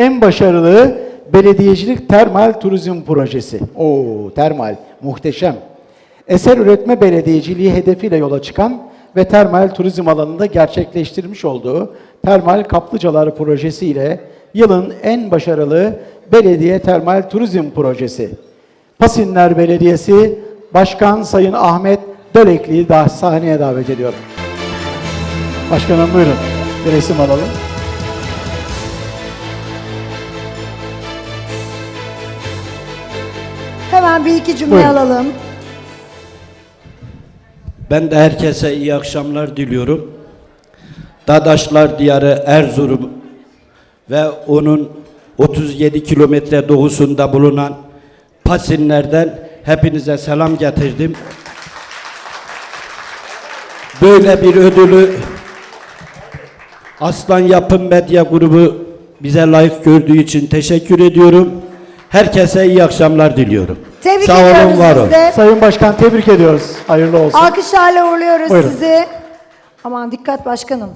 en başarılı belediyecilik termal turizm projesi. Oo, termal, muhteşem. Eser üretme belediyeciliği hedefiyle yola çıkan ve termal turizm alanında gerçekleştirmiş olduğu Termal Kaplıcalar projesi ile yılın en başarılı belediye termal turizm projesi. Pasinler Belediyesi Başkan Sayın Ahmet Dölekli'yi da sahneye davet ediyorum. Başkanım buyurun. Bir resim alalım. Hemen bir iki cümle Buyurun. alalım. Ben de herkese iyi akşamlar diliyorum. Dadaşlar Diyarı Erzurum ve onun 37 kilometre doğusunda bulunan Pasinler'den hepinize selam getirdim. Böyle bir ödülü Aslan Yapım Medya Grubu bize layık gördüğü için teşekkür ediyorum. Herkese iyi akşamlar diliyorum. Tebrik Sağ olun, ediyoruz var olun. Sayın Başkan tebrik ediyoruz. Hayırlı olsun. Alkışlarla uğurluyoruz Buyurun. sizi. Aman dikkat başkanım.